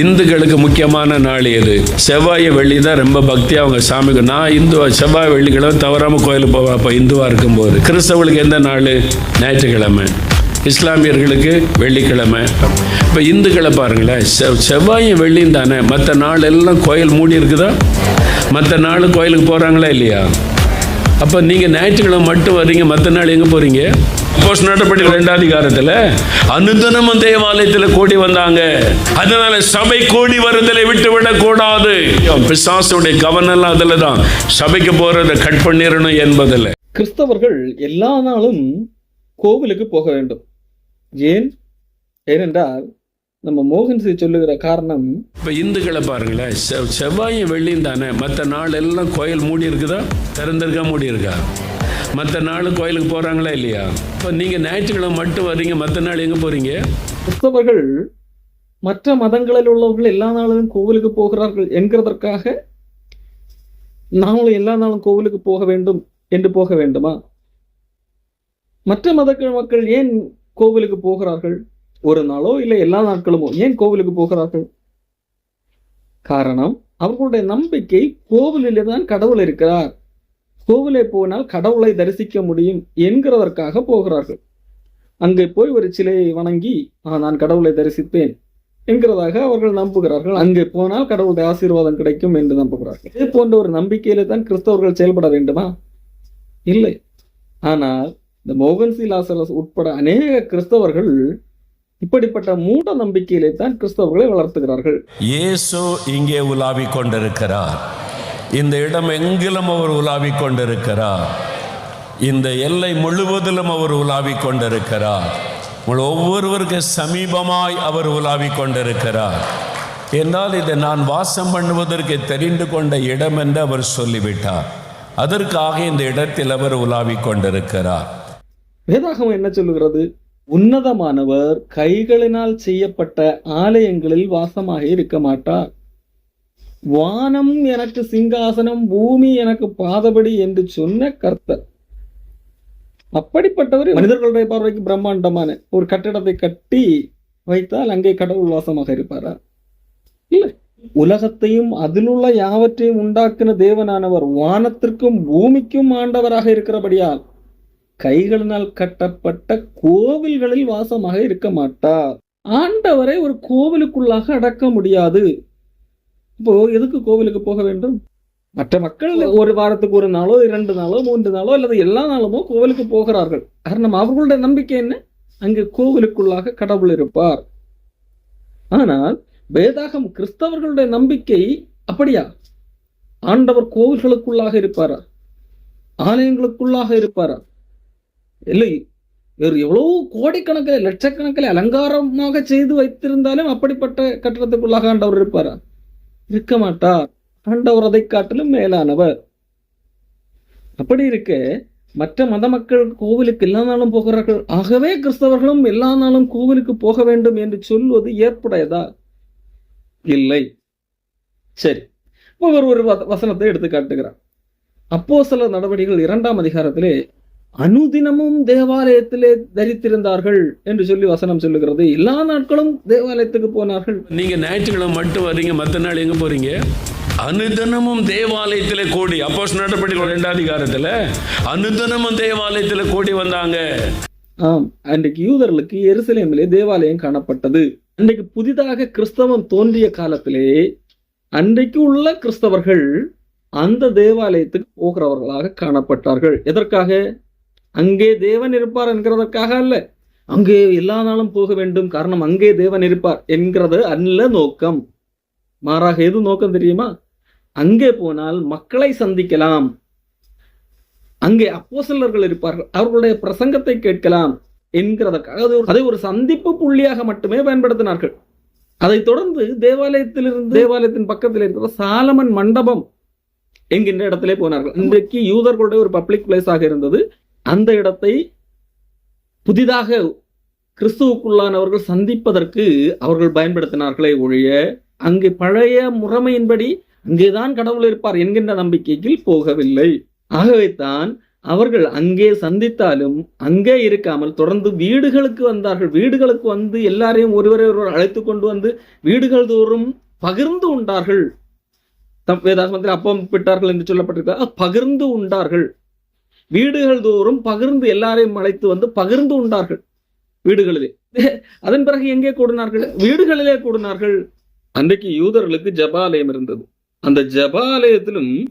இந்துக்களுக்கு முக்கியமான நாள் எது? செவ்வாய் வெள்ளி தான் ரொம்ப பக்தி அவங்க சாமிக்கு நான் இந்து செவ்வாய் வெள்ளிக்கிழமை தவறாமல் கோயிலுக்கு போவேன் அப்போ இந்துவாக இருக்கும்போது. கிறிஸ்தவர்களுக்கு எந்த நாள்? ஞாயிற்றுக்கிழமை. இஸ்லாமியர்களுக்கு வெள்ளிக்கிழமை. இப்போ இந்துக்களை பாருங்களேன் செவ் செவ்வாயும் வெள்ளியும் தானே? மற்ற நாள் எல்லாம் கோயில் மூடி இருக்குதா? மற்ற நாள் கோயிலுக்கு போகிறாங்களா இல்லையா? அப்போ நீங்கள் ஞாயிற்றுக்கிழமை மட்டும் வர்றீங்க மற்ற நாள் எங்கே போகிறீங்க போஸ்ட் நடப்படி ரெண்டாம் அதிகாரத்தில் அனுதினமும் தேவாலயத்தில் கூடி வந்தாங்க. அதனால சபை கூடி வருதலை விட்டு விடக்கூடாது. பிசாசுடைய கவனம் அதில் தான் சபைக்கு போகிறத கட் பண்ணிடணும் என்பதில். கிறிஸ்தவர்கள் எல்லா நாளும் கோவிலுக்கு போக வேண்டும். ஏன்? ஏனென்றால் நம்ம மோகன்சி சொல்லுகிற காரணம் இப்போ இந்துக்களை பாருங்களேன் செவ் செவ்வாயும் வெள்ளியும் தானே? மற்ற நாள் எல்லாம் கோயில் மூடி இருக்குதா திறந்திருக்கா மூடி இருக்கா மற்ற நாள் கோயிலுக்கு போகிறாங்களா இல்லையா? இப்போ நீங்கள் ஞாயிற்றுக்கிழமை மட்டும் வர்றீங்க மற்ற நாள் எங்கே போகிறீங்க கிறிஸ்தவர்கள் மற்ற மதங்களில் உள்ளவர்கள் எல்லா நாளும் கோவிலுக்கு போகிறார்கள் என்கிறதற்காக நாங்களும் எல்லா நாளும் கோவிலுக்கு போக வேண்டும் என்று போக வேண்டுமா? மற்ற மத மக்கள் ஏன் கோவிலுக்கு போகிறார்கள்? ஒரு நாளோ இல்லை எல்லா நாட்களுமோ ஏன் கோவிலுக்கு போகிறார்கள்? காரணம் அவர்களுடைய நம்பிக்கை கோவிலிலே தான் கடவுள் இருக்கிறார். கோவிலே போனால் கடவுளை தரிசிக்க முடியும் என்கிறதற்காக போகிறார்கள். அங்கே போய் ஒரு சிலையை வணங்கி நான் கடவுளை தரிசிப்பேன் என்கிறதாக அவர்கள் நம்புகிறார்கள். அங்கே போனால் கடவுளுடைய ஆசீர்வாதம் கிடைக்கும் என்று நம்புகிறார்கள். இது போன்ற ஒரு நம்பிக்கையில தான் கிறிஸ்தவர்கள் செயல்பட வேண்டுமா? இல்லை. ஆனால் இந்த மோகன் சீலாசலஸ் உட்பட அநேக கிறிஸ்தவர்கள் இப்படிப்பட்ட மூட நம்பிக்கையிலே தான் கிறிஸ்தவர்களை வளர்த்துகிறார்கள். இயேசு இங்கே உலாவிக் கொண்டிருக்கிறார். இந்த இடம் எங்கிலும் அவர் உலாவிக் கொண்டிருக்கிறார். இந்த எல்லை முழுவதிலும் அவர் உலாவிக் கொண்டிருக்கிறார். உங்கள் ஒவ்வொருவருக்கு சமீபமாய் அவர் உலாவிக் கொண்டிருக்கிறார். என்றால் இதை நான் வாசம் பண்ணுவதற்கு தெரிந்து கொண்ட இடம் என்று அவர் சொல்லிவிட்டார். அதற்காக இந்த இடத்தில் அவர் உலாவிக் கொண்டிருக்கிறார். வேதாகம் என்ன சொல்லுகிறது? உன்னதமானவர் கைகளினால் செய்யப்பட்ட ஆலயங்களில் வாசமாக இருக்க மாட்டார். வானம் எனக்கு சிங்காசனம் பூமி எனக்கு பாதபடி என்று சொன்ன கர்த்தர். அப்படிப்பட்டவர் மனிதர்களுடைய பார்வைக்கு பிரம்மாண்டமான ஒரு கட்டிடத்தை கட்டி வைத்தால் அங்கே கடவுள் வாசமாக இருப்பாரா? இல்லை. உலகத்தையும் அதிலுள்ள யாவற்றையும் உண்டாக்கின தேவனானவர் வானத்திற்கும் பூமிக்கும் ஆண்டவராக இருக்கிறபடியால் கைகளினால் கட்டப்பட்ட கோவில்களில் வாசமாக இருக்க மாட்டார். ஆண்டவரை ஒரு கோவிலுக்குள்ளாக அடக்க முடியாது. இப்போ எதுக்கு கோவிலுக்கு போக வேண்டும்? மற்ற மக்கள் ஒரு வாரத்துக்கு ஒரு நாளோ இரண்டு நாளோ மூன்று நாளோ அல்லது எல்லா நாளுமோ கோவிலுக்கு போகிறார்கள். காரணம் அவர்களுடைய நம்பிக்கை என்ன? அங்கு கோவிலுக்குள்ளாக கடவுள் இருப்பார். ஆனால் வேதாகம் கிறிஸ்தவர்களுடைய நம்பிக்கை அப்படியா? ஆண்டவர் கோவில்களுக்குள்ளாக இருப்பாரா? ஆலயங்களுக்குள்ளாக இருப்பாரா? இல்லை வேறு எவ்வளவு கோடிக்கணக்கில் லட்சக்கணக்கில் அலங்காரமாக செய்து வைத்திருந்தாலும் அப்படிப்பட்ட கட்டடத்துக்குள்ளாக ஆண்டவர் இருப்பாரா? இருக்க மாட்டார். ஆண்டவர் அதை காட்டிலும் மேலானவர். அப்படி இருக்க மற்ற மத மக்கள் கோவிலுக்கு எல்லா நாளும் போகிறார்கள். ஆகவே கிறிஸ்தவர்களும் எல்லா நாளும் கோவிலுக்கு போக வேண்டும் என்று சொல்வது ஏற்புடையதா? இல்லை. சரி. இப்போ ஒரு ஒரு வசனத்தை எடுத்து காட்டுகிறார் அப்போ சில நடவடிக்கைகள் இரண்டாம் அதிகாரத்திலே அனுதினமும் தேவாலயத்திலே தரித்திருந்தார்கள் என்று சொல்லி வசனம் சொல்லுகிறது. எல்லா நாட்களும் தேவாலயத்துக்கு போனார்கள். நீங்க ஞாயிற்றுக்கிழமை மட்டும் வர்றீங்க மற்ற நாள் எங்க போறீங்க? அனுதினமும் தேவாலயத்தில் கூடி அப்போஸ் நடப்படி ரெண்டாம் அதிகாரத்தில். அனுதினமும் தேவாலயத்தில் கூடி வந்தாங்க. ஆம் அன்றைக்கு யூதர்களுக்கு எருசலேமிலே தேவாலயம் காணப்பட்டது. அன்றைக்கு புதிதாக கிறிஸ்தவம் தோன்றிய காலத்திலே அன்றைக்கு உள்ள கிறிஸ்தவர்கள் அந்த தேவாலயத்துக்கு போகிறவர்களாக காணப்பட்டார்கள். எதற்காக? அங்கே தேவன் இருப்பார் என்கிறதற்காக அல்ல. அங்கே எல்லா நாளும் போக வேண்டும். காரணம் அங்கே தேவன் இருப்பார் என்கிறது அல்ல நோக்கம். மாறாக எது நோக்கம் தெரியுமா? அங்கே போனால் மக்களை சந்திக்கலாம். அங்கே அப்போசலர்கள் இருப்பார்கள். அவர்களுடைய பிரசங்கத்தை கேட்கலாம் என்கிறதற்காக. அது அதை ஒரு சந்திப்பு புள்ளியாக மட்டுமே பயன்படுத்தினார்கள். அதைத் தொடர்ந்து தேவாலயத்திலிருந்து தேவாலயத்தின் பக்கத்தில் இருக்கிற சாலமன் மண்டபம் என்கின்ற இடத்திலே போனார்கள். இன்றைக்கு யூதர்களுடைய ஒரு பப்ளிக் பிளேஸாக இருந்தது. அந்த இடத்தை புதிதாக கிறிஸ்துவுக்குள்ளானவர்கள் சந்திப்பதற்கு அவர்கள் பயன்படுத்தினார்களே ஒழிய அங்கே பழைய முறைமையின்படி அங்கேதான் கடவுள் இருப்பார் என்கின்ற நம்பிக்கைக்கு போகவில்லை. ஆகவேதான் அவர்கள் அங்கே சந்தித்தாலும் அங்கே இருக்காமல் தொடர்ந்து வீடுகளுக்கு வந்தார்கள். வீடுகளுக்கு வந்து எல்லாரையும் ஒருவரை ஒருவர் அழைத்து கொண்டு வந்து வீடுகள் தோறும் பகிர்ந்து உண்டார்கள். தம் வேதாகமத்தில் அப்பம் விட்டார்கள் என்று சொல்லப்பட்டிருக்கிறார் பகிர்ந்து உண்டார்கள். வீடுகள் தோறும் பகிர்ந்து எல்லாரையும் அழைத்து வந்து பகிர்ந்து உண்டார்கள் வீடுகளிலே. அதன் பிறகு எங்கே கூடினார்கள்? வீடுகளிலே கூடினார்கள். அன்றைக்கு யூதர்களுக்கு ஜபாலயம் இருந்தது. அந்த ஜபாலயத்திலும்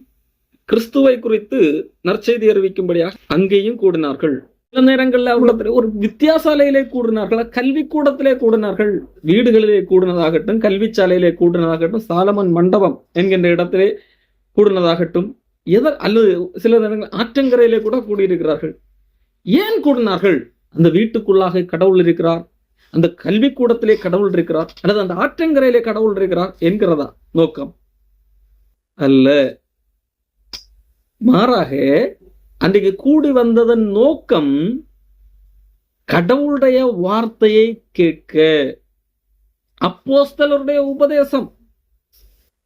கிறிஸ்துவை குறித்து நற்செய்தி அறிவிக்கும்படியாக அங்கேயும் கூடினார்கள். சில நேரங்களில் அவர்களிடத்தில் ஒரு வித்தியாசாலையிலே கூடினார்கள் கல்விக்கூடத்திலே கூடினார்கள். வீடுகளிலே கூடினதாகட்டும் கல்வி சாலையிலே கூடினதாகட்டும் சாலமன் மண்டபம் என்கின்ற இடத்திலே கூடினதாகட்டும். எதர் அல்லது சில நேரங்கள் ஆற்றங்கரையிலே கூட கூடியிருக்கிறார்கள். ஏன் கூடினார்கள்? அந்த வீட்டுக்குள்ளாக கடவுள் இருக்கிறார். அந்த கல்விக்கூடத்திலே கடவுள் இருக்கிறார். அல்லது அந்த ஆற்றங்கரையிலே கடவுள் இருக்கிறார் என்கிறதா நோக்கம்? அல்ல. மாறாக அன்றைக்கு கூடி வந்ததன் நோக்கம் கடவுளுடைய வார்த்தையை கேட்க அப்போஸ்தலருடைய உபதேசம்.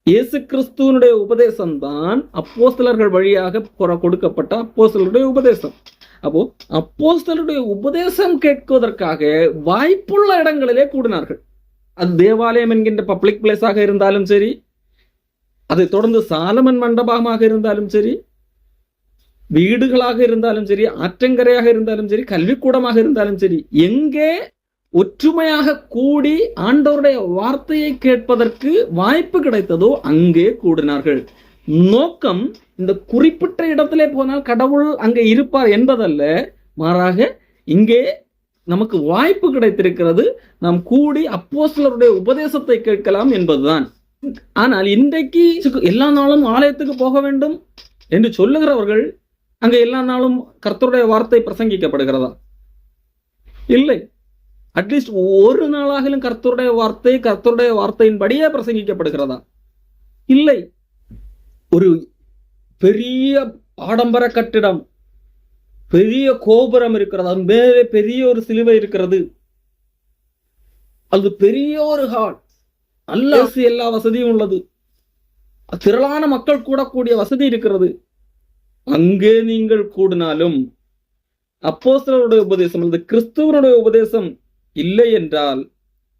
இயேசு கிறிஸ்துவனுடைய உபதேசம் தான் அப்போஸ்தலர்கள் வழியாக கொடுக்கப்பட்ட அப்போஸ்தலருடைய உபதேசம். அப்போ அப்போஸ்தலருடைய உபதேசம் கேட்குவதற்காக வாய்ப்புள்ள இடங்களிலே கூடினார்கள். அது தேவாலயம் என்கின்ற பப்ளிக் பிளேஸாக இருந்தாலும் சரி அதை தொடர்ந்து சாலமன் மண்டபமாக இருந்தாலும் சரி வீடுகளாக இருந்தாலும் சரி ஆற்றங்கரையாக இருந்தாலும் சரி கல்விக்கூடமாக இருந்தாலும் சரி எங்கே ஒற்றுமையாக கூடி ஆண்டவருடைய வார்த்தையை கேட்பதற்கு வாய்ப்பு கிடைத்ததோ அங்கே கூடினார்கள். நோக்கம் இந்த குறிப்பிட்ட இடத்திலே போனால் கடவுள் அங்கே இருப்பார் என்பதல்ல. மாறாக இங்கே நமக்கு வாய்ப்பு கிடைத்திருக்கிறது. நாம் கூடி அப்போஸ்தலருடைய உபதேசத்தை கேட்கலாம் என்பதுதான். ஆனால் இன்றைக்கு எல்லா நாளும் ஆலயத்துக்கு போக வேண்டும் என்று சொல்லுகிறவர்கள் அங்கே எல்லா நாளும் கர்த்தருடைய வார்த்தை பிரசங்கிக்கப்படுகிறதா? இல்லை. அட்லீஸ்ட் ஒரு நாளாகிலும் கர்த்தருடைய வார்த்தை கர்த்தருடைய வார்த்தையின்படியே பிரசங்கிக்கப்படுகிறதா? இல்லை. ஒரு பெரிய ஆடம்பர கட்டிடம் பெரிய கோபுரம் இருக்கிறது அது மேலே பெரிய ஒரு சிலுவை இருக்கிறது. அது பெரிய ஒரு ஹால். நல்ல எல்லா வசதியும் உள்ளது. திரளான மக்கள் கூடக்கூடிய வசதி இருக்கிறது. அங்கே நீங்கள் கூடினாலும் அப்போஸ்தலருடைய உபதேசம் அல்லது கிறிஸ்துவனுடைய உபதேசம் இல்லை என்றால்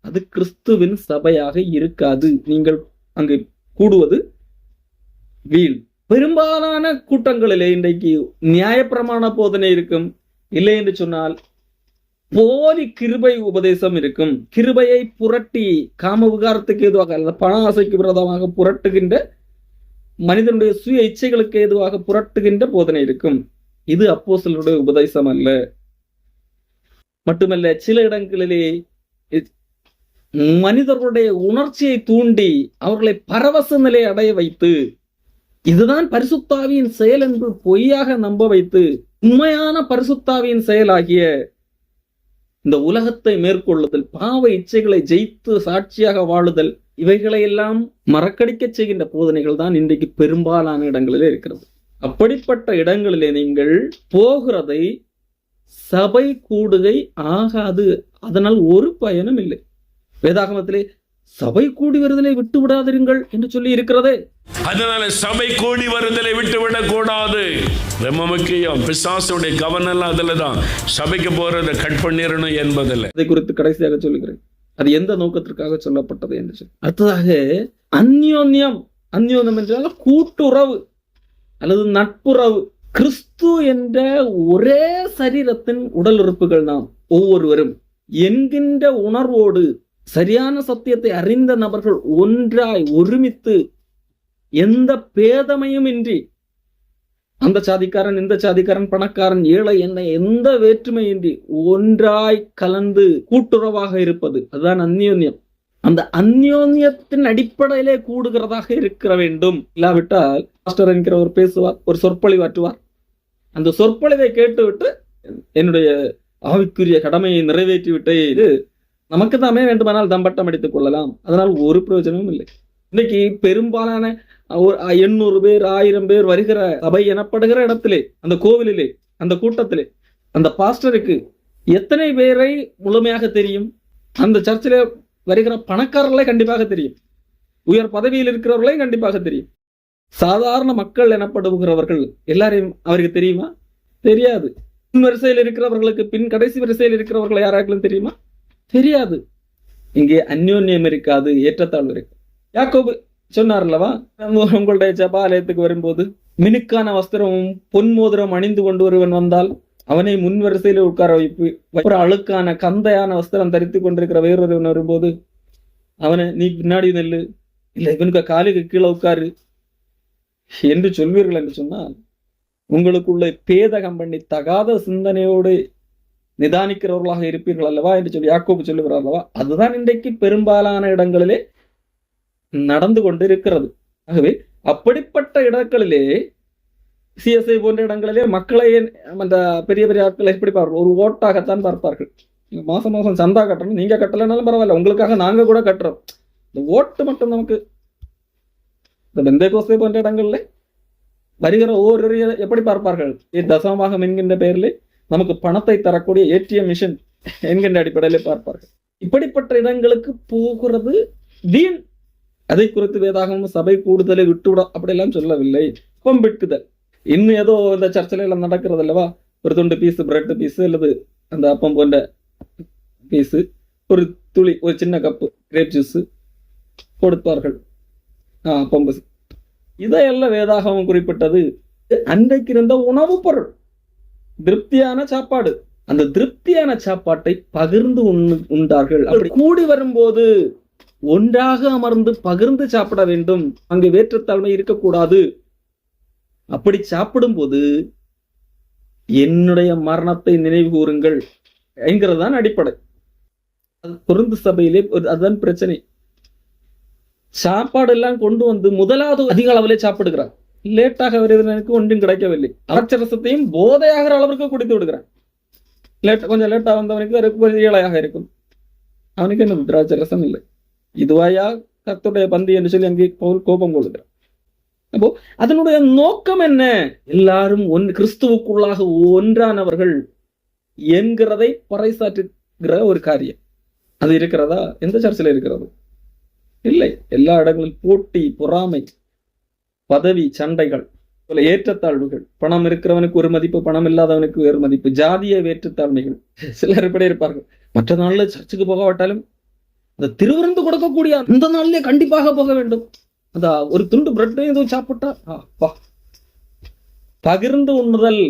அது கிறிஸ்துவின் சபையாக இருக்காது. நீங்கள் அங்கு கூடுவது வீண். பெரும்பாலான கூட்டங்களிலே இன்றைக்கு நியாயப்பிரமாண போதனை இருக்கும். இல்லை என்று சொன்னால் போலி கிருபை உபதேசம் இருக்கும். கிருபையை புரட்டி காம விகாரத்துக்கு ஏதுவாக அல்லது பண ஆசைக்கு விரோதமாக புரட்டுகின்ற மனிதனுடைய சுய இச்சைகளுக்கு ஏதுவாக புரட்டுகின்ற போதனை இருக்கும். இது அப்போஸ்தலருடைய உபதேசம் அல்ல. மட்டுமல்ல சில இடங்களிலே மனிதர்களுடைய உணர்ச்சியை தூண்டி அவர்களை பரவச நிலை அடைய வைத்து இதுதான் பரிசுத்தாவியின் செயல் என்று பொய்யாக நம்ப வைத்து உண்மையான பரிசுத்தாவியின் செயலாகிய இந்த உலகத்தை மேற்கொள்ளுதல் பாவ இச்சைகளை ஜெயித்து சாட்சியாக வாழுதல் இவைகளை எல்லாம் மறக்கடிக்கச் செய்கின்ற போதனைகள் தான் இன்றைக்கு பெரும்பாலான இடங்களிலே இருக்கிறது. அப்படிப்பட்ட இடங்களிலே நீங்கள் போகிறதை சபை கூடுகை ஆகாது. அதனால் ஒரு பயனும் இல்லை. வேதாகமத்திலே சபை கூடி வருதலை விட்டு விடாதிருங்கள் என்று சொல்லி இருக்கிறதே. அதனால சபை கூடி வருதலை விட்டு விடக்கூடாது. ரொம்ப முக்கியம். பிசாசுடைய கவனம் எல்லாம் அதுல தான் சபைக்கு போறதை கட் பண்ணிடணும் என்பதில்லை. அதை குறித்து கடைசியாக சொல்லுகிறேன். அது எந்த நோக்கத்திற்காக சொல்லப்பட்டது என்று சொல்லி. அடுத்ததாக அந்யோன்யம். அந்யோன்யம் என்றால் கூட்டுறவு அல்லது நட்புறவு. கிறிஸ்து என்ற ஒரே சரீரத்தின் உடல் உறுப்புகள் நாம் ஒவ்வொருவரும். என்கின்ற உணர்வோடு சரியான சத்தியத்தை அறிந்த நபர்கள் ஒன்றாய் ஒருமித்து எந்த பேதமையும் இன்றி அந்த சாதிக்காரன் இந்த சாதிக்காரன் பணக்காரன் ஏழை என்ன எந்த வேற்றுமையின்றி ஒன்றாய் கலந்து கூட்டுறவாக இருப்பது. அதுதான் அந்யோன்யம். அந்த அந்யோன்யத்தின் அடிப்படையிலே கூடுகிறதாக இருக்கிற வேண்டும். இல்லாவிட்டால் மாஸ்டர் என்கிற ஒரு பேசுவார் ஒரு சொற்பொழிவாற்றுவார். அந்த சொற்பொழிவை கேட்டுவிட்டு என்னுடைய ஆவிக்குரிய கடமையை நிறைவேற்றிவிட்டே இது நமக்கு தாமே வேண்டுமானால் தம்பட்டம் அடித்துக் கொள்ளலாம். அதனால் ஒரு பிரயோஜனமும் இல்லை. இன்னைக்கு பெரும்பாலான ஒரு எண்ணூறு பேர் ஆயிரம் பேர் வருகிற சபை எனப்படுகிற இடத்திலே அந்த கோவிலிலே அந்த கூட்டத்திலே அந்த பாஸ்டருக்கு எத்தனை பேரை முழுமையாக தெரியும்? அந்த சர்ச்சிலே வருகிற பணக்காரர்களே கண்டிப்பாக தெரியும். உயர் பதவியில் இருக்கிறவர்களையும் கண்டிப்பாக தெரியும். சாதாரண மக்கள் எனப்படுகிறவர்கள் எல்லாரையும் அவருக்கு தெரியுமா? தெரியாது. பின் வரிசையில் இருக்கிறவர்களுக்கு பின் கடைசி வரிசையில் இருக்கிறவர்கள் யாராக்களும் தெரியுமா? தெரியாது. இங்கே அந்யோன்யம் இருக்காது ஏற்றத்தாழ்வு இருக்கு. யாக்கோபு சொன்னார் அல்லவா உங்களுடைய ஜபாலயத்துக்கு வரும்போது மினுக்கான வஸ்திரமும் பொன் மோதிரம் அணிந்து கொண்டு ஒருவன் வந்தால் அவனை முன் வரிசையில் உட்கார வைப்பு ஒரு அழுக்கான கந்தையான வஸ்திரம் தரித்து கொண்டிருக்கிற வேறொருவன் வரும்போது அவனை நீ பின்னாடி நெல்லு. இல்ல இவனுக்கு காலுக்கு கீழே உட்காரு. என்று சொல்வீர்கள் என்று சொன்னால் உங்களுக்குள்ள பேதகம் பண்ணி தகாத சிந்தனையோடு நிதானிக்கிறவர்களாக இருப்பீர்கள் அல்லவா என்று சொல்லி யாக்கோபு சொல்லுகிறார் அல்லவா? அதுதான் இன்றைக்கு பெரும்பாலான இடங்களிலே நடந்து கொண்டு இருக்கிறது ஆகவே அப்படிப்பட்ட இடங்களிலே சிஎஸ்ஐ போன்ற இடங்களிலே மக்களை அந்த பெரிய பெரிய ஆட்களை எப்படி பார்ப்பார்கள் ஒரு ஓட்டாகத்தான் பார்ப்பார்கள். மாசம் மாசம் சந்தா கட்டணும். நீங்க கட்டலைனாலும் பரவாயில்ல. உங்களுக்காக நாங்க கூட கட்டுறோம். இந்த ஓட்டு மட்டும் நமக்கு இந்த பெந்தை போன்ற இடங்களில் வருகிற ஒவ்வொரு எப்படி பார்ப்பார்கள் தசமபாகம் என்கின்ற பெயரில் நமக்கு பணத்தை தரக்கூடிய ஏடிஎம் மிஷின் என்கின்ற அடிப்படையில் பார்ப்பார்கள் இப்படிப்பட்ட இடங்களுக்கு போகிறது வீண் அதை குறித்து வேதாகமும் சபை கூடுதலை விட்டுவிட அப்படியெல்லாம் சொல்லவில்லை அப்பம் விட்டுதல் இன்னும் ஏதோ இந்த சர்ச்சில் எல்லாம் நடக்கிறது அல்லவா ஒரு துண்டு பீஸ் பிரெட் பீஸ் அல்லது அந்த அப்பம் போன்ற பீஸு ஒரு துளி ஒரு சின்ன கப்பு கிரேப் ஜூஸ் கொடுப்பார்கள் ஆ அப்பம் பீஸ் இதையெல்லாம் வேதாகமம் குறிப்பிட்டது அன்றைக்கு இருந்த உணவுப் பொருள் திருப்தியான சாப்பாடு. அந்த திருப்தியான சாப்பாட்டை பகிர்ந்து உண்ணு உண்டார்கள். அப்படி கூடி வரும்போது ஒன்றாக அமர்ந்து பகிர்ந்து சாப்பிட வேண்டும். அங்கு வேற்றுத்தாழ்மை இருக்கக்கூடாது. அப்படி சாப்பிடும்போது என்னுடைய மரணத்தை நினைவு கூறுங்கள் என்கிறதான் அடிப்படை. அது குருந்து சபையிலே அதுதான் பிரச்சனை. சாப்பாடு எல்லாம் கொண்டு வந்து முதலாவது அதிக அளவிலே சாப்பிடுகிறார். லேட்டாக வருவதற்கு ஒன்றும் கிடைக்கவில்லை. அச்சரசத்தையும் போதையாகிற அளவிற்கு குடித்து விடுகிறான் லேட் கொஞ்சம் லேட்டாக வந்தவனுக்கு கொஞ்சம் ஏழையாக இருக்கும். அவனுக்கு என்ன திராட்சரசம் இல்லை. இதுவாயா கத்துடைய பந்தி என்று சொல்லி அங்கே பவுல் கோபம் கொள்கிறான் அப்போ அதனுடைய நோக்கம் என்ன? எல்லாரும் ஒன் கிறிஸ்துவுக்குள்ளாக ஒன்றானவர்கள் என்கிறதை பறைசாற்றுகிற ஒரு காரியம். அது இருக்கிறதா? எந்த சர்ச்சில் இருக்கிறது? இல்லை. எல்லா இடங்களிலும் போட்டி பொறாமை பதவி சண்டைகள் போல ஏற்றத்தாழ்வுகள். பணம் இருக்கிறவனுக்கு ஒரு மதிப்பு பணம் இல்லாதவனுக்கு வேறு மதிப்பு. ஜாதிய வேற்றுத்தாழ்மைகள். சிலர் இப்படி இருப்பார்கள். மற்ற நாள்ல சர்ச்சுக்கு போகாவிட்டாலும் அந்த திருவிருந்து கொடுக்கக்கூடிய அந்த நாள்லயே கண்டிப்பாக போக வேண்டும். அந்த ஒரு துண்டு பிரெட் எதுவும் சாப்பிட்டா அப்பா பகிர்ந்து உண்ணுதல்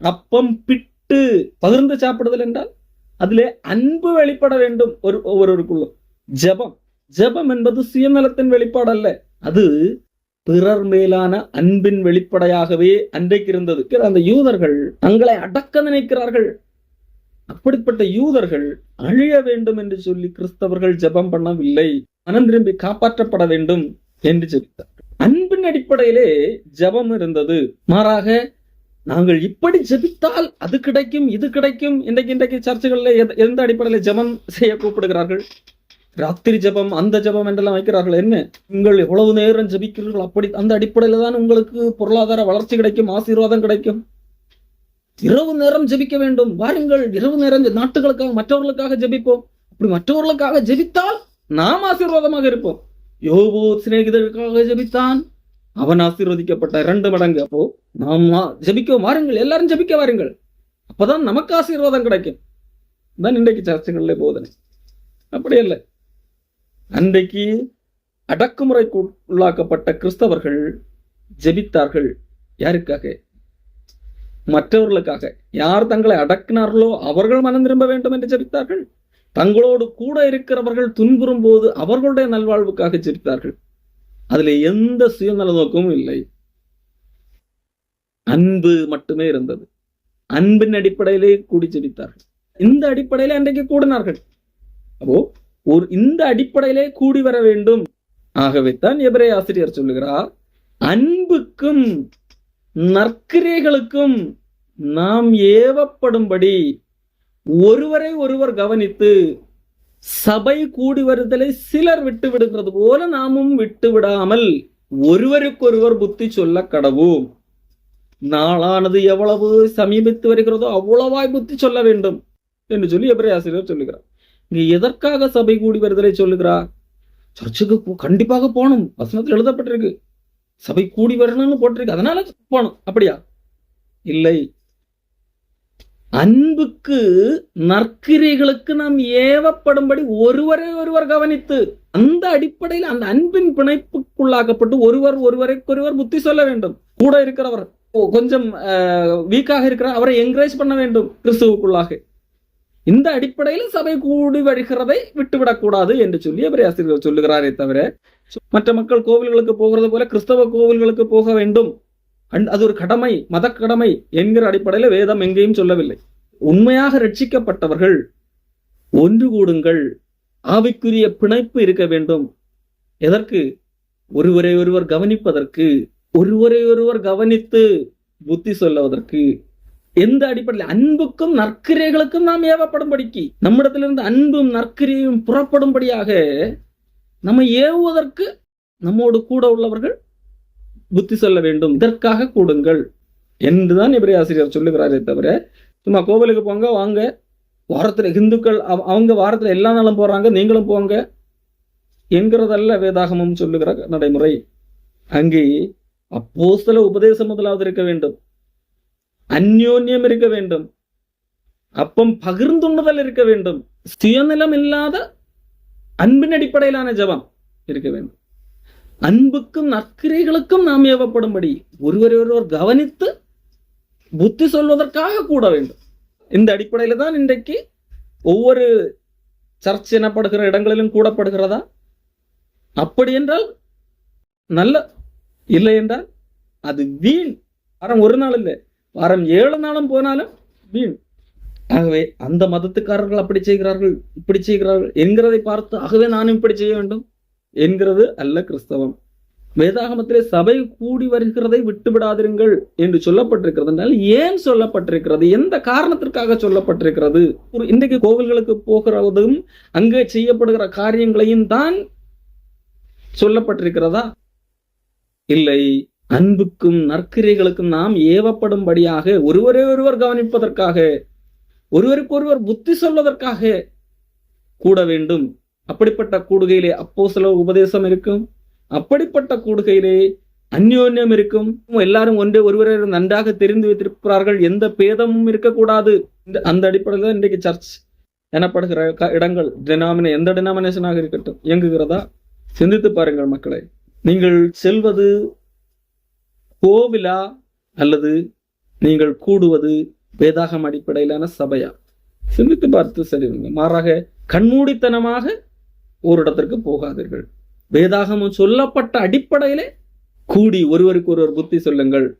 அப்பம் பிட்டு பகிர்ந்து சாப்பிடுதல் என்றால் அதிலே அன்பு வெளிப்பட வேண்டும் ஒரு ஒவ்வொருவருக்குள்ளும். ஜபம். ஜெபம் என்பது சுயநலத்தின் வெளிப்பாடு அல்ல அது பிறர் மேலான அன்பின் வெளிப்படையாகவே அன்றைக்கு இருந்தது. அந்த யூதர்கள் தங்களை அடக்க நினைக்கிறார்கள். அப்படிப்பட்ட யூதர்கள் அழிய வேண்டும் என்று சொல்லி கிறிஸ்தவர்கள் ஜெபம் பண்ணவில்லை. மனம் திரும்பி காப்பாற்றப்பட வேண்டும் என்று சொல்லித்தார் அன்பின் அடிப்படையிலே ஜெபம் இருந்தது. மாறாக நாங்கள் இப்படி ஜெபித்தால் அது கிடைக்கும் இது கிடைக்கும் இன்றைக்கு இன்றைக்கு சர்ச்சுகளில் எந்த அடிப்படையில ஜெபம் செய்ய கூப்பிடுகிறார்கள்? ராத்திரி ஜபம் அந்த ஜபம் என்றெல்லாம் வைக்கிறார்கள். என்ன? நீங்கள் எவ்வளவு நேரம் ஜபிக்கிறீர்கள்? அப்படி அந்த அடிப்படையில தான் உங்களுக்கு பொருளாதார வளர்ச்சி கிடைக்கும் ஆசீர்வாதம் கிடைக்கும். இரவு நேரம் ஜெபிக்க வேண்டும். வாருங்கள் இரவு நேரம் நாட்டுகளுக்காக மற்றவர்களுக்காக ஜபிப்போம். அப்படி மற்றவர்களுக்காக ஜெபித்தால் நாம் ஆசீர்வாதமாக இருப்போம். யோபு சிநேகிதர்களுக்காக ஜெபித்தான். அவன் ஆசீர்வதிக்கப்பட்ட இரண்டு மடங்கு. அப்போ நாம் ஜபிக்கோ வாருங்கள் எல்லாரும் ஜபிக்க வாருங்கள். அப்பதான் நமக்கு ஆசீர்வாதம் கிடைக்கும். தான் இன்றைக்கு சர்ச்சைகளில் போதனை. அப்படியே இல்லை அன்றைக்கு அடக்குமுறைக்கு உள்ளாக்கப்பட்ட கிறிஸ்தவர்கள் ஜெபித்தார்கள். யாருக்காக? மற்றவர்களுக்காக. யார் தங்களை அடக்கினார்களோ அவர்கள் மனம் திரும்ப வேண்டும் என்று ஜெபித்தார்கள். தங்களோடு கூட இருக்கிறவர்கள் துன்புறும் போது அவர்களுடைய நல்வாழ்வுக்காக ஜெபித்தார்கள். அதுல எந்த சுயநல நோக்கமும் இல்லை. அன்பு மட்டுமே இருந்தது. அன்பின் அடிப்படையிலே கூடி ஜெபித்தார்கள். இந்த அடிப்படையிலே அன்றைக்கு கூடினார்கள். அப்போ ஒரு இந்த அடிப்படையிலே கூடி வர வேண்டும். ஆகவே எபிரே ஆசிரியர் சொல்லுகிறார் அன்புக்கும் நற்கிரைகளுக்கும் நாம் ஏவப்படும்படி ஒருவரை ஒருவர் கவனித்து சபை கூடி வருதலை சிலர் விட்டு விடுகிறது போல நாமும் விட்டு விடாமல் ஒருவருக்கொருவர் புத்தி சொல்ல கடவோம். நாளானது எவ்வளவு சமீபித்து வருகிறதோ அவ்வளவாய் புத்தி சொல்ல வேண்டும். என்று சொல்லி எபிரே ஆசிரியர் சொல்லுகிறார். இங்க எதற்காக சபை கூடி வருதலை சொல்லுகிறார்? சர்ச்சுக்கு கண்டிப்பாக போகணும். வசனத்தில் எழுதப்பட்டிருக்கு. சபை கூடி வரணும்னு போட்டிருக்கு. அதனால போகணும். அப்படியா? இல்லை. அன்புக்கு நற்கிரைகளுக்கு நாம் ஏவப்படும்படி ஒருவரை ஒருவர் கவனித்து அந்த அடிப்படையில் அந்த அன்பின் பிணைப்புக்குள்ளாக்கப்பட்டு ஒருவர் ஒருவரைக்கொருவர் புத்தி சொல்ல வேண்டும். கூட இருக்கிறவர் கொஞ்சம் வீக்காக இருக்கிற அவரை என்கரேஜ் பண்ண வேண்டும். கிறிஸ்துவுக்குள்ளாக. இந்த அடிப்படையில் சபை கூடி வருகிறதை விட்டுவிடக்கூடாது என்று சொல்லி அவர் ஆசிரியர்கள் சொல்லுகிறாரே தவிர மற்ற மக்கள் கோவில்களுக்கு போகிறது போல கிறிஸ்தவ கோவில்களுக்கு போக வேண்டும். அது ஒரு கடமை மத கடமை என்கிற அடிப்படையில் வேதம் எங்கேயும் சொல்லவில்லை. உண்மையாக ரட்சிக்கப்பட்டவர்கள் ஒன்று கூடுங்கள் ஆவிக்குரிய பிணைப்பு இருக்க வேண்டும். எதற்கு? ஒருவரை ஒருவர் கவனிப்பதற்கு ஒருவரை ஒருவர் கவனித்து புத்தி சொல்லுவதற்கு. எந்த அடிப்படையில்? அன்புக்கும் நற்கிரைகளுக்கும் நாம் ஏவப்படும்படிக்கு. நம்மிடத்திலிருந்து அன்பும் நற்கிரையும் புறப்படும்படியாக நம்மை ஏவுவதற்கு நம்மோடு கூட உள்ளவர்கள் புத்தி சொல்ல வேண்டும். இதற்காக கூடுங்கள் என்றுதான் இப்படி ஆசிரியர் சொல்லுகிறாரே தவிர சும்மா கோவிலுக்கு போங்க வாங்க. வாரத்துல இந்துக்கள் அவங்க வாரத்துல எல்லா நாளும் போறாங்க நீங்களும் போங்க என்கிறதல்ல வேதாகமம் சொல்லுகிற நடைமுறை. அங்கே அப்போஸ்தல உபதேசம் முதலாவது இருக்க வேண்டும். அந்யோன்யம் இருக்க வேண்டும். அப்பம் பகிர்ந்துண்ணுதல் இருக்க வேண்டும். சுயநலம் இல்லாத அன்பின் அடிப்படையிலான ஜபம் இருக்க வேண்டும். அன்புக்கும் நற்கிரைகளுக்கும் நாம் ஏவப்படும்படி ஒருவரை ஒருவர் கவனித்து புத்தி சொல்வதற்காக கூட வேண்டும். இந்த அடிப்படையில தான் இன்றைக்கு ஒவ்வொரு சர்ச் எனப்படுகிற இடங்களிலும் கூடப்படுகிறதா? அப்படி என்றால் நல்ல இல்லை என்றால் அது வீண். வாரம் ஒரு நாள் இல்லை. வாரம் ஏழு நாளும் போனாலும் வீண். ஆகவே அந்த மதத்துக்காரர்கள் அப்படி செய்கிறார்கள் இப்படி செய்கிறார்கள் என்கிறதை பார்த்து ஆகவே நானும் இப்படி செய்ய வேண்டும் என்கிறது அல்ல கிறிஸ்தவம். வேதாகமத்திலே சபை கூடி வருகிறதை விட்டுவிடாதிருங்கள் என்று சொல்லப்பட்டிருக்கிறது என்றால் ஏன் சொல்லப்பட்டிருக்கிறது? எந்த காரணத்திற்காக சொல்லப்பட்டிருக்கிறது? ஒரு இன்றைக்கு கோவில்களுக்கு போகிறதும் அங்கே செய்யப்படுகிற காரியங்களையும் தான் சொல்லப்பட்டிருக்கிறதா? இல்லை. அன்புக்கும் நற்கிரைகளுக்கும் நாம் ஏவப்படும்படியாக ஒருவரை ஒருவர் கவனிப்பதற்காக ஒருவருக்கொருவர் புத்தி சொல்வதற்காக கூட வேண்டும். அப்படிப்பட்ட கூடுகையிலே அப்போ சில உபதேசம் இருக்கும். அப்படிப்பட்ட கூடுகையிலே அந்யோன்யம் இருக்கும். எல்லாரும் ஒன்றே ஒருவரை நன்றாக தெரிந்து வைத்திருக்கிறார்கள். எந்த பேதமும் இருக்கக்கூடாது. இந்த அந்த அடிப்படையில் தான் இன்றைக்கு சர்ச் எனப்படுகிற க- இடங்கள். டினாமினே எந்த டினாமினேஷனாக இருக்கட்டும். இயங்குகிறதா? சிந்தித்து பாருங்கள் மக்களை. நீங்கள் செல்வது கோவிலா அல்லது நீங்கள் கூடுவது வேதாகம் அடிப்படையிலான சபையா? சிந்தித்து பார்த்து செல்லுங்க மாறாக கண்மூடித்தனமாக ஒரு இடத்திற்கு போகாதீர்கள். வேதாகமம் சொல்லப்பட்ட அடிப்படையிலே கூடி ஒருவருக்கு ஒருவர் புத்தி சொல்லுங்கள்.